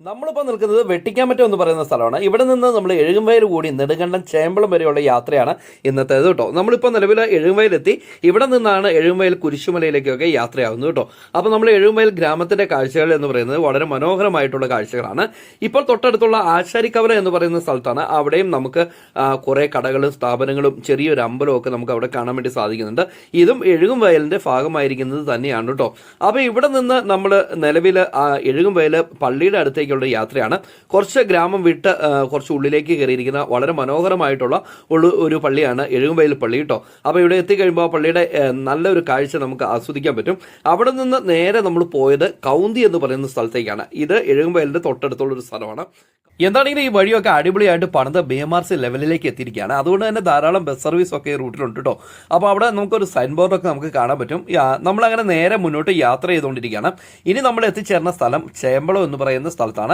നമ്മളിപ്പോൾ നിൽക്കുന്നത് വെട്ടിക്കാമറ്റം എന്ന് പറയുന്ന സ്ഥലമാണ്. ഇവിടെ നിന്ന് നമ്മൾ എഴുകുംവയൽ കൂടി നെടുങ്കണ്ടം ചേമ്പളം വരെയുള്ള യാത്രയാണ് ഇന്നത്തേത് കേട്ടോ. നമ്മളിപ്പോൾ നിലവിൽ എഴുകുംവയലെത്തി. ഇവിടെ നിന്നാണ് എഴുകുംവയൽ കുരിശുമലയിലേക്കൊക്കെ യാത്രയാവുന്നത് കേട്ടോ. അപ്പോൾ നമ്മൾ എഴുകുംവയൽ ഗ്രാമത്തിന്റെ കാഴ്ചകൾ എന്ന് പറയുന്നത് വളരെ മനോഹരമായിട്ടുള്ള കാഴ്ചകളാണ്. ഇപ്പോൾ തൊട്ടടുത്തുള്ള ആശാരിക്കവല എന്ന് പറയുന്ന സ്ഥലത്താണ് അവിടെയും നമുക്ക് കുറേ കടകളും സ്ഥാപനങ്ങളും ചെറിയൊരു അമ്പലവും ഒക്കെ നമുക്ക് അവിടെ കാണാൻ വേണ്ടി സാധിക്കുന്നുണ്ട്. ഇതും എഴുകുംവയലിന്റെ ഭാഗമായിരിക്കുന്നത് തന്നെയാണ് കേട്ടോ. അപ്പോൾ ഇവിടെ നിന്ന് നമ്മൾ നിലവിൽ എഴുകുംവയൽ പള്ളിയുടെ അടുത്തേക്കുള്ള യാത്രയാണ്. കുറച്ച് ഗ്രാമം വിട്ട് കുറച്ച് ഉള്ളിലേക്ക് കയറിയിരിക്കുന്ന വളരെ മനോഹരമായിട്ടുള്ള ഒരു പള്ളിയാണ് എഴുകുംവയൽ പള്ളി കേട്ടോ അപ്പോൾ ഇവിടെ എത്തിക്കഴിയുമ്പോൾ ആ പള്ളിയുടെ നല്ലൊരു കാഴ്ച നമുക്ക് ആസ്വദിക്കാൻ പറ്റും. അവിടെ നിന്ന് നേരെ നമ്മൾ പോയത് കൗന്തി എന്ന് പറയുന്ന സ്ഥലത്തേക്കാണ്. ഇത് എഴുകുംവയലിന്റെ തൊട്ടടുത്തുള്ള ഒരു സ്ഥലമാണ്. എന്താണെങ്കിലും ഈ വഴിയൊക്കെ അടിപൊളിയായിട്ട് പണിത് ബി എം ആർ സി ലെവലിലേക്ക് എത്തിയിരിക്കുകയാണ്. അതുകൊണ്ട് തന്നെ ധാരാളം ബസ് സർവീസ് ഒക്കെ ഈ റൂട്ടിലുണ്ട് കേട്ടോ അപ്പോൾ അവിടെ നമുക്കൊരു സൈൻ ബോർഡൊക്കെ നമുക്ക് കാണാൻ പറ്റും. നമ്മളങ്ങനെ നേരെ മുന്നോട്ട് യാത്ര ചെയ്തുകൊണ്ടിരിക്കുകയാണ്. ഇനി നമ്മൾ എത്തിച്ചേർന്ന സ്ഥലം ചേമ്പളം എന്ന് പറയുന്ന സ്ഥലത്താണ്.